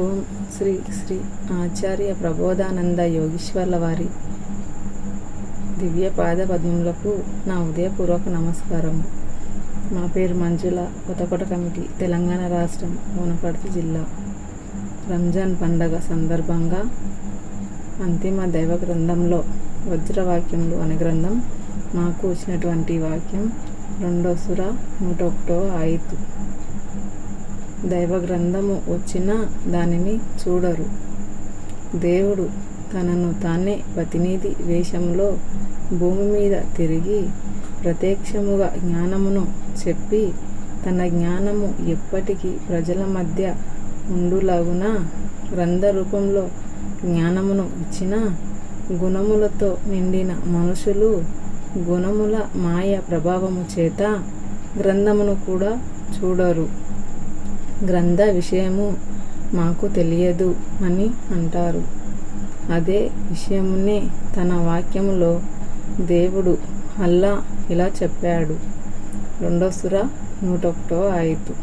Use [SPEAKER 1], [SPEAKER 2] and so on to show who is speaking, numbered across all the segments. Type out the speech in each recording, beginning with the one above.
[SPEAKER 1] ఓం శ్రీ శ్రీ ఆచార్య ప్రబోధానంద యోగీశ్వర్ల వారి దివ్య పాద పద్మములకు నా ఉదయపూర్వక నమస్కారం. మా పేరు మంజుల కొత్తకోట కమిటీ తెలంగాణ రాష్ట్రం మునపర్తి జిల్లా. రంజాన్ పండగ సందర్భంగా అంతిమ దైవ గ్రంథంలో వజ్రవాక్యములు అనే గ్రంథం మాకు వచ్చినటువంటి వాక్యం రెండో సుర నూట ఒకటో ఆయితు దైవ గ్రంథము వచ్చినా దానిని చూడరు. దేవుడు తనను తానే ప్రతినిధి వేషంలో భూమి మీద తిరిగి ప్రత్యక్షముగా జ్ఞానమును చెప్పి తన జ్ఞానము ఎప్పటికీ ప్రజల మధ్య ఉండులాగున గ్రంథ రూపంలో జ్ఞానమును ఇచ్చిన గుణములతో నిండిన మనుషులు గుణముల మాయ ప్రభావము చేత గ్రంథమును కూడా చూడరు. గ్రంథ విషయము మాకు తెలియదు అని అంటారు. అదే విషయమునే తన వాక్యములో దేవుడు అల్లా ఇలా చెప్పాడు. రెండో సుర నూట ఒకటో ఆయితు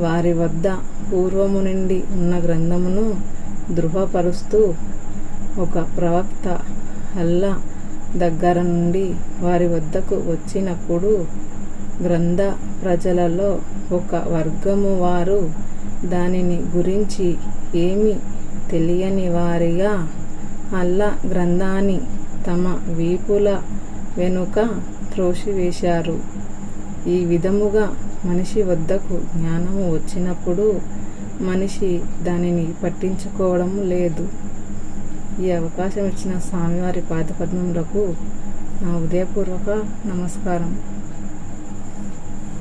[SPEAKER 1] వారి వద్ద పూర్వము నుండి ఉన్న గ్రంథమును ధృవపరుస్తూ ఒక ప్రవక్త అల్లా దగ్గర నుండి వారి వద్దకు వచ్చినప్పుడు గ్రంథ ప్రజలలో ఒక వర్గము వారు దానిని గురించి ఏమి తెలియని వారిగా అల్లా గ్రంథాన్ని తమ వీపుల వెనుక త్రోసివేశారు. ఈ విధముగా మనిషి వద్దకు జ్ఞానము వచ్చినప్పుడు మనిషి దానిని పట్టించుకోవడం లేదు. ఈ అవకాశం ఇచ్చిన స్వామివారి పాదపద్మములకు నా ఉదయపూర్వక నమస్కారం.